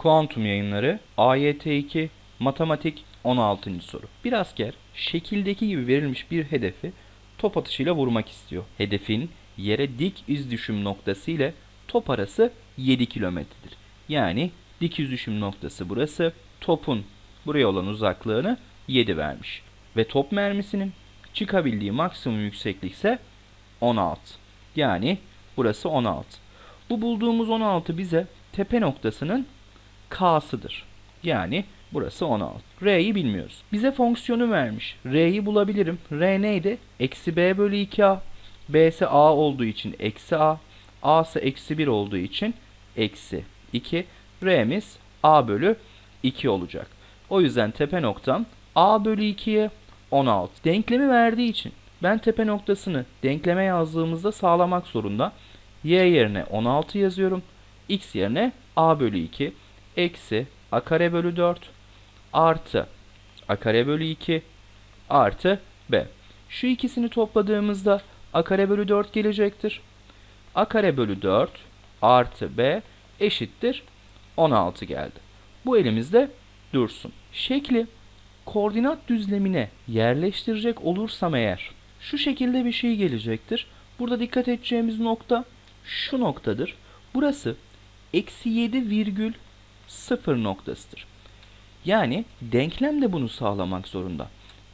Kuantum yayınları AYT2 Matematik 16. soru. Bir asker şekildeki gibi verilmiş bir hedefi top atışıyla vurmak istiyor. Hedefin yere dik iz düşüm noktası ile top arası 7 kilometredir. Yani dik iz düşüm noktası burası. Topun buraya olan uzaklığını 7 vermiş. Ve top mermisinin çıkabildiği maksimum yükseklik ise 16. Yani burası 16. Bu bulduğumuz 16 bize tepe noktasının K'sıdır. Yani burası 16. R'yi bilmiyoruz. Bize fonksiyonu vermiş. R'yi bulabilirim. R neydi? Eksi B bölü 2A. B ise A olduğu için eksi A. A ise eksi 1 olduğu için eksi 2. R'miz A bölü 2 olacak. O yüzden tepe noktam A bölü 2'ye 16. Denklemi verdiği için ben tepe noktasını denkleme yazdığımızda sağlamak zorunda. Y yerine 16 yazıyorum. X yerine A bölü 2 eksi A kare bölü 4 artı A kare bölü 2 artı B. Şu ikisini topladığımızda A kare bölü 4 gelecektir. A kare bölü 4 artı B eşittir 16 geldi. Bu elimizde dursun. Şekli koordinat düzlemine yerleştirecek olursam eğer şu şekilde bir şey gelecektir. Burada dikkat edeceğimiz nokta şu noktadır. Burası eksi 7 virgül 0 noktasıdır. Yani denklem de bunu sağlamak zorunda.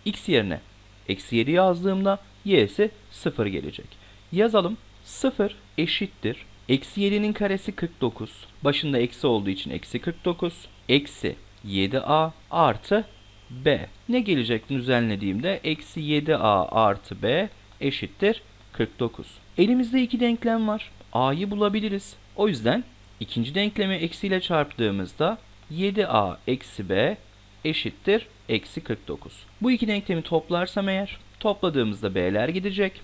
x yerine eksi 7 yazdığımda y'si 0 gelecek. Yazalım 0 eşittir. Eksi 7'nin karesi 49. Başında eksi olduğu için eksi 49. Eksi 7a artı b. Ne gelecek düzenlediğimde? Eksi 7a artı b eşittir 49. Elimizde iki denklem var. a'yı bulabiliriz. O yüzden ikinci denklemi eksiyle çarptığımızda 7a eksi b eşittir eksi 49. Bu iki denklemi toplarsam eğer topladığımızda b'ler gidecek.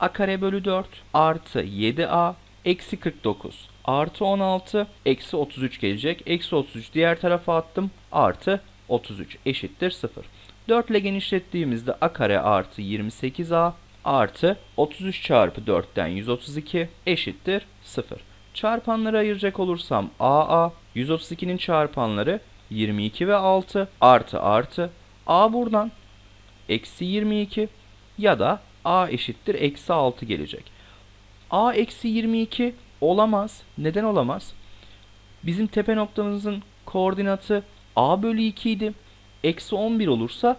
a kare bölü 4 artı 7a eksi 49 artı 16 eksi 33 gelecek. Eksi 33 diğer tarafa attım artı 33 eşittir 0. 4 ile genişlettiğimizde a kare artı 28a artı 33 çarpı 4'ten 132 eşittir 0. Çarpanları ayıracak olursam AA 132'nin çarpanları 22 ve 6 artı artı A buradan eksi 22 ya da A eşittir eksi 6 gelecek. A eksi 22 olamaz. Neden olamaz? Bizim tepe noktamızın koordinatı A bölü 2 idi. Eksi 11 olursa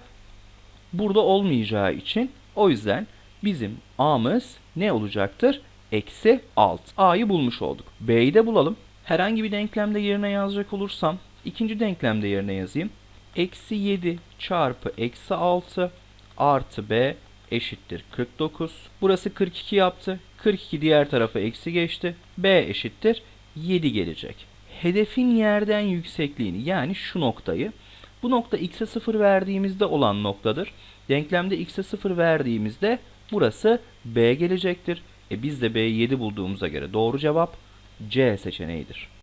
burada olmayacağı için o yüzden bizim A'mız ne olacaktır? Eksi 6. A'yı bulmuş olduk. B'yi de bulalım. Herhangi bir denklemde yerine yazacak olursam ikinci denklemde yerine yazayım. Eksi 7 çarpı eksi 6 artı B eşittir 49. Burası 42 yaptı. 42 diğer tarafa eksi geçti. B eşittir 7 gelecek. Hedefin yerden yüksekliğini yani şu noktayı bu nokta x'e 0 verdiğimizde olan noktadır. Denklemde x'e 0 verdiğimizde burası B gelecektir. E biz de B'yi 7 bulduğumuza göre doğru cevap C seçeneğidir.